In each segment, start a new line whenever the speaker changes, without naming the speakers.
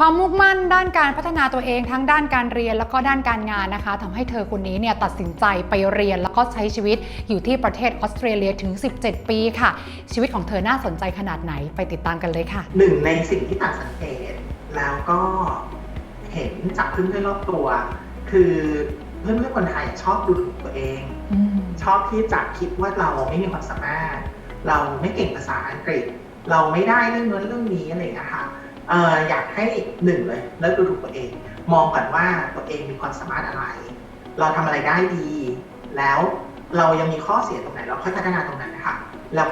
ความมุ่งมั่นด้านการพัฒนาตัวเองทั้งด้านการเรียนแล้วก็ด้านการงานนะคะทำให้เธอคนนี้เนี่ยตัดสินใจไปเรียนแล้วก็ใช้ชีวิตอยู่ที่ประเทศออสเตรเลียถึง 17 ปีค่ะ ชีวิตของเธอน่าสนใจขนาดไหนไปติดตามกันเลยค่ะ
หนึ่งในสิ่งที่ต่างสังเกตแล้วก็เห็นจากเพื่อนๆรอบตัว คือเพื่อนๆคนไทยชอบดูถูกตัวเองชอบที่จะคิดว่าเราไม่มีความสามารถ เราไม่เก่งภาษาอังกฤษ เราไม่ได้เรื่องนู้นเรื่องนี้อะไรอย่างเงี้ยค่ะ เอ่ออยากให้หนึ่งเลยเลิกดูถูกตัวเอง มองก่อนว่าตัวเองมีความสามารถอะไร เราทำอะไรได้ดี แล้วเรายังมีข้อเสียตรงไหน เราค่อยพัฒนาตรงนั้นนะคะแล้ว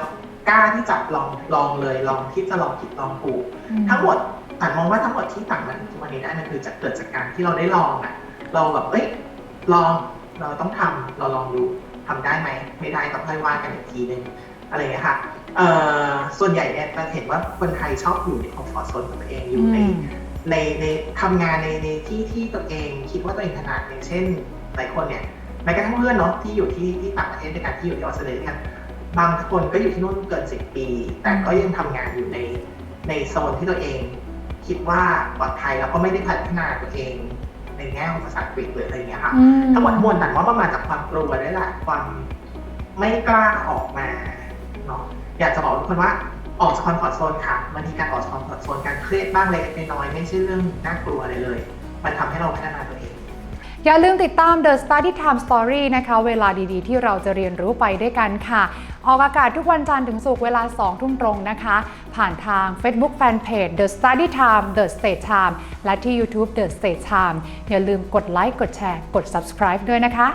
กล้าที่จะลองลองเลยลองที่จะลองผิดลองถูกทั้งหมดต่างมองว่าทั้งหมดที่ต่างมันทุกวันนี้ได้มันคือจะเกิดจากการที่เราได้ลองอะเราแบบเอ้ยลองเราต้องทำเราลองดูทำได้ไหมไม่ได้ต้องค่อยว่ากันอีกทีนึง อะไรอย่างเงี้ยค่ะเอ่อส่วนใหญ่เนี่ยเราเห็นว่าคนไทยชอบอยู่ในคอมฟอร์ทโซนของตัวเองอยู่ในในในทำงานในในที่ที่ตัวเองคิดว่าตัวเองถนัดอย่างเช่นหลายคนเนี่ยแม้กระทั่งเพื่อนเนาะที่อยู่ที่ที่ต่างประเทศด้วยกันที่อยู่ที่ออสเตรเลียด้วยกันบางคนก็อยู่ที่นู่นเกินสิบปี แต่ก็ยังทำงานอยู่ในในโซนที่ตัวเอง คิดว่าปลอดภัยแล้วก็ไม่ได้พัฒนาตัวเองในแง่ของภาษาอังกฤษหรืออะไรอย่างเงี้ยค่ะทั้งหมดทั้งมวลแต่ว่ามันมาจากความกลัวด้วยแหละความไม่กล้าออกมา เนาะอยากจะบอกทุกคนว่าออกจากคอมฟอร์ทโซนค่ะบางทีการออกจากคอมฟอร์ทโซนการเครียดบ้างเล็กน้อยไม่ใช่เรื่องน่ากลัวอะไรเลย มันทำให้เราพัฒนาตัวเอง
อย่าลืมติดตาม The Study Time Story นะคะ เวลาดีๆ ที่เราจะเรียนรู้ไปด้วยกันค่ะ ออกอากาศทุกวันจันทร์ถึงศุกร์เวลา 2 ทุ่มตรงนะคะ ผ่านทาง Facebook Fanpage The Study Time The State Time และที่ YouTube The State Time อย่าลืมกดไลค์กดแชร์กด subscribe ด้วยนะคะ